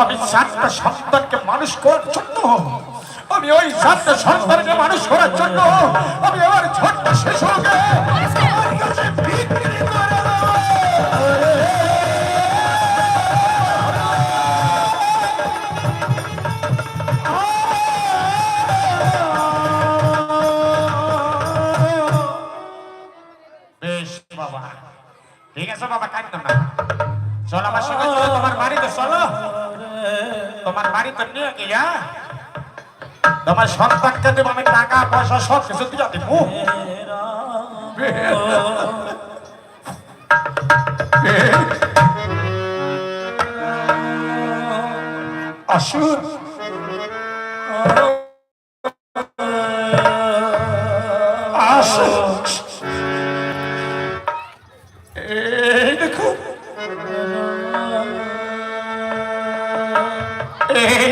আমি সাতটা সন্তানকে মানুষ করার জন্য আমি ওই সাতটা সন্তানকে মানুষ করার জন্য আমি আমার ছোট্ট শিশুকে ঠিক আছে বাবা কাঁদতো না। চলো আমার সঙ্গে বাড়িতে চলো। তোমার বাড়িতে নিয়ে গিয়া তোমার সন্তানকে দেবো আমি টাকা, পয়সা সব কিছু দিয়ে দিব। আসুন আসুন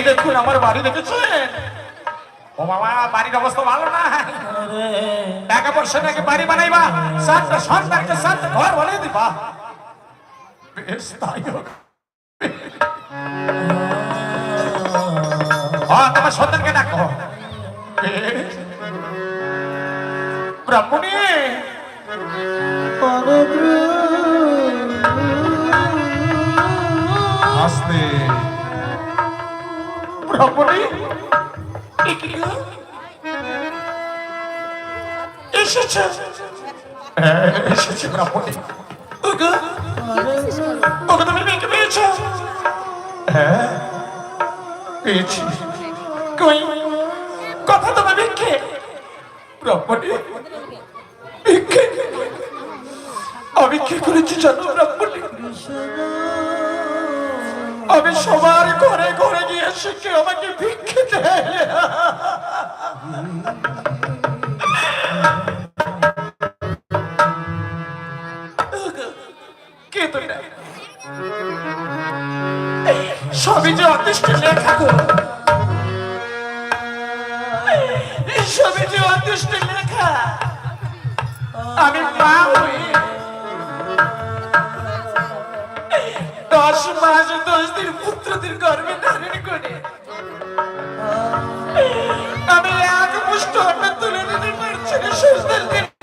দেখুন আমার বাড়ি দেখেছেন? ও বাবা বাড়ির অবস্থা ভালো না? টাকা পয়সা নাকি বাড়ি বানাইবা? সাতটা সন্তানকে সাতটা ঘর বানিয়ে দিবা। বেশ তাই হোক। তোমার সন্তানকে ডাকো। ব্রাহ্মণী। আসতে গো? এসেছে? এসেছে কই? কথা তোমার ভিক্ষে? ব্রাহ্মণী ভিক্ষে? আমি কি করেছি জানো ব্রাহ্মণী আমি সবার ঘরে ঘরে শিখে আমাকে ভিক্ষে সবই যে অদৃষ্ট লেখা সবই যে অদৃষ্ট লেখা। আমি মা দশ মাস দশ দিন পুত্রদের গর্ভে ধারণ করে। আমি এক মুষ্ট অন্ন তুলে দিতে পারছি না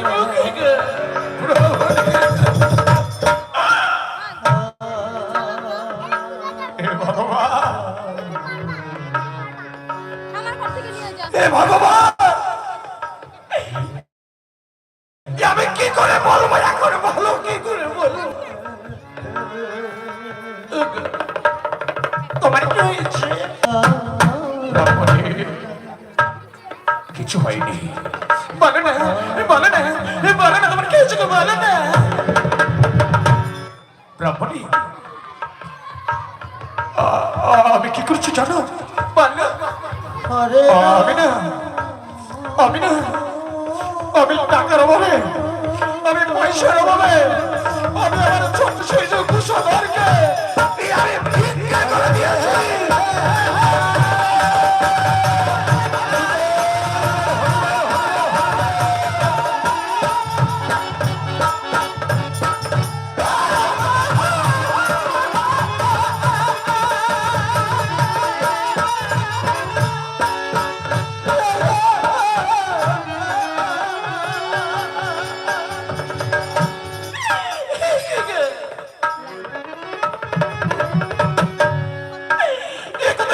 মুখে আমার হে ভগবান! হয়েছে কিছু হয়নি। বলো না বলো না বলো না তোমার কি হয়েছে গো, বলো না। ব্রাহ্মণী আমি কি করছি জানো? আমি না আমি না আমি টাকার অভাবে আমি পয়সার অভাবে আমি আমার ছোট শিশু কুশলকে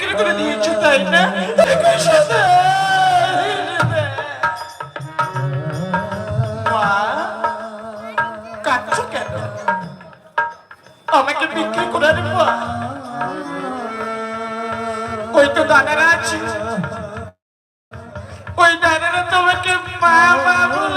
বিক্রি করে দিয়েছ, তাই না? আমাকে বিক্রি করে দেবো ওই তো দাদারা আছে। ওই দাদারা তোমাকে মা বলে